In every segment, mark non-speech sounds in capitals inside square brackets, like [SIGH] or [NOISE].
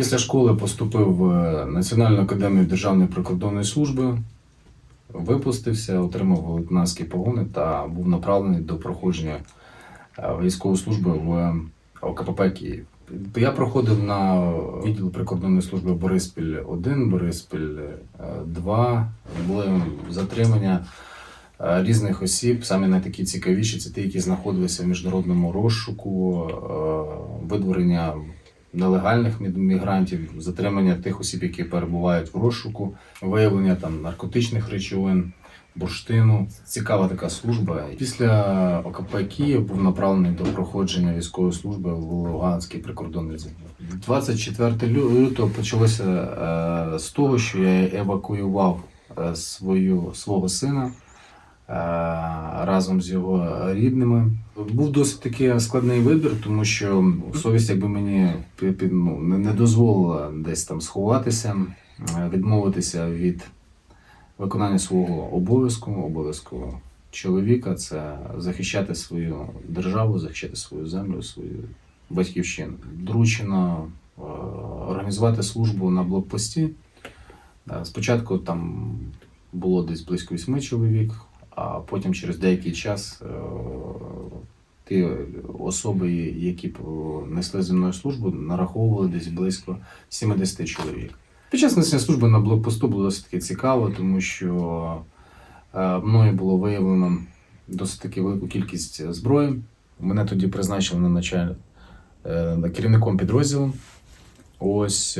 Після школи поступив в Національну академію Державної прикордонної служби, випустився, отримав лейтенантські погони та був направлений до проходження е, військової служби в ОКПП Київ. Я проходив на відділ прикордонної служби Бориспіль 1, Бориспіль 2. Були затримання е, різних осіб. Самі найцікавіші це ті, які знаходилися в міжнародному розшуку, е, видворення нелегальних мігрантів, затримання тих осіб, які перебувають в розшуку, виявлення там наркотичних речовин. Бурштину цікава така служба. Після ОКП Київ був направлений до проходження військової служби в Луганський прикордонний загін. 24 лю- лютого почалося е, з того, що я евакуював е, свою свого сина разом з його рідними. Був досить таки складний вибір, тому що совість, якби мені ну, не- дозволила десь там сховатися, е, відмовитися від виконання свого обов'язку, обов'язку чоловіка це захищати свою державу, захищати свою землю, свою батьківщину. Доручено е, організувати службу на блокпості. Е, Спочатку там було десь близько вісьми чоловік, а потім через деякий час е, ті особи, які е, несли зі мною службу, нараховували десь близько 70 чоловік. Під час несення служби на блокпосту було досить таки цікаво, тому що е, мною було виявлено досить таки велику кількість зброї. Мене тоді призначили на началь керівником підрозділу. Ось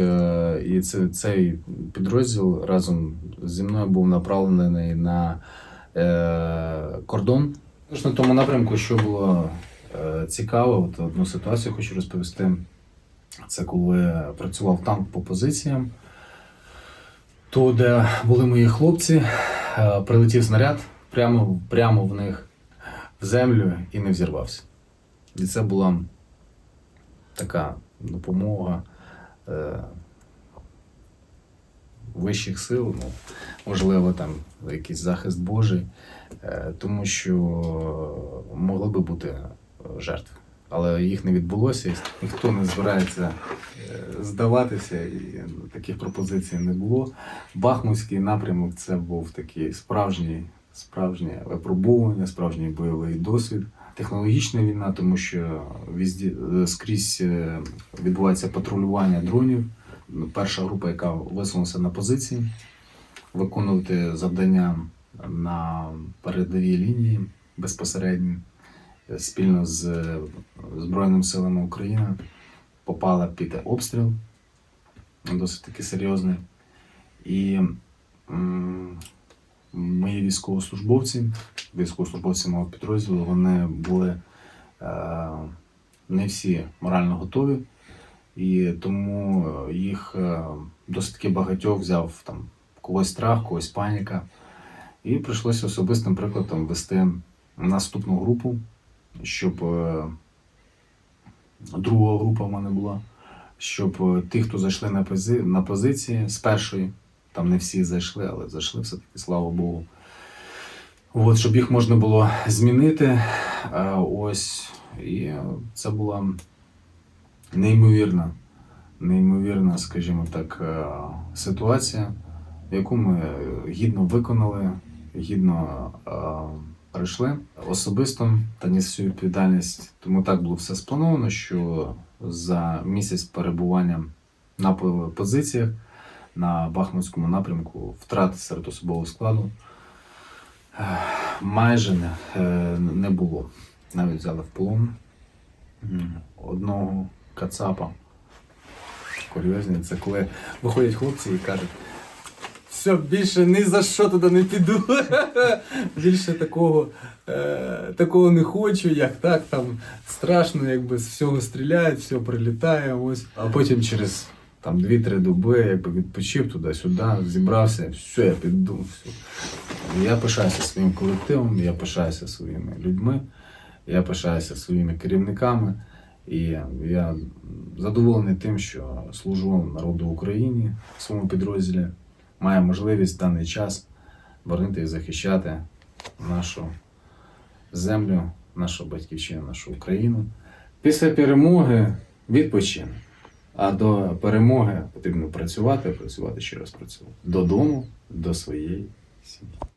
і це, цей підрозділ разом зі мною був направлений на кордон. Тож на тому напрямку, що було е, цікаво, от одну ситуацію хочу розповісти. Це коли працював танк по позиціям, то де були мої хлопці, е, прилетів снаряд прямо, прямо в них в землю і не взірвався. І це була така допомога е, вищих сил, ну, можливо, там якийсь захист Божий, е, тому що могли би бути е, жертви. Але їх не відбулося, ніхто не збирається е, здаватися, і таких пропозицій не було. Бахмутський напрямок це був такий справжній, справжнє випробування, справжній бойовий досвід. Технологічна війна, тому що візді, скрізь відбувається патрулювання дронів. Перша група, яка висунулася на позиції, виконувати завдання на передовій лінії безпосередньо е, спільно з е, Збройними силами України попала під обстріл досить таки серйозний. І мої військовослужбовці, військовослужбовці мого підрозділу, вони були е, не всі морально готові, і тому їх досить таки багатьох взяв там когось страх, когось паніка. І прийшлося особистим прикладом вести наступну групу, щоб е, друга група в мене була, щоб е, ті, хто зайшли на, пози, на позиції з першої, там не всі зайшли, але зайшли все-таки, слава Богу. От, щоб їх можна було змінити. Е, Ось. І це була неймовірна, неймовірна, скажімо так, ситуація, яку ми гідно виконали, гідно е, пройшли особисто та ніс всю відповідальність. Тому так було все сплановано, що за місяць перебування на позиціях на Бахмутському напрямку втрат серед особового складу е, майже не, е, не було. Навіть взяли в полон одного кацапа. Курйозні, це коли виходять хлопці і кажуть. Все, більше ні за що туди не піду. [LAUGHS] більше такого, е, такого не хочу, як так, там страшно, якби з всього стріляють, все прилітає. Ось. А потім через там 2-3 доби, якби відпочив туди-сюди, зібрався, все, я піду. Все. Я пишаюся своїм колективом, я пишаюся своїми людьми, я пишаюся своїми керівниками. І я задоволений тим, що служу народу України в своєму підрозділі, маю можливість в даний час боронити і захищати нашу землю, нашу батьківщину, нашу Україну. Після перемоги відпочин. А до перемоги потрібно працювати, працювати ще раз працювати. Додому, до своєї сім'ї.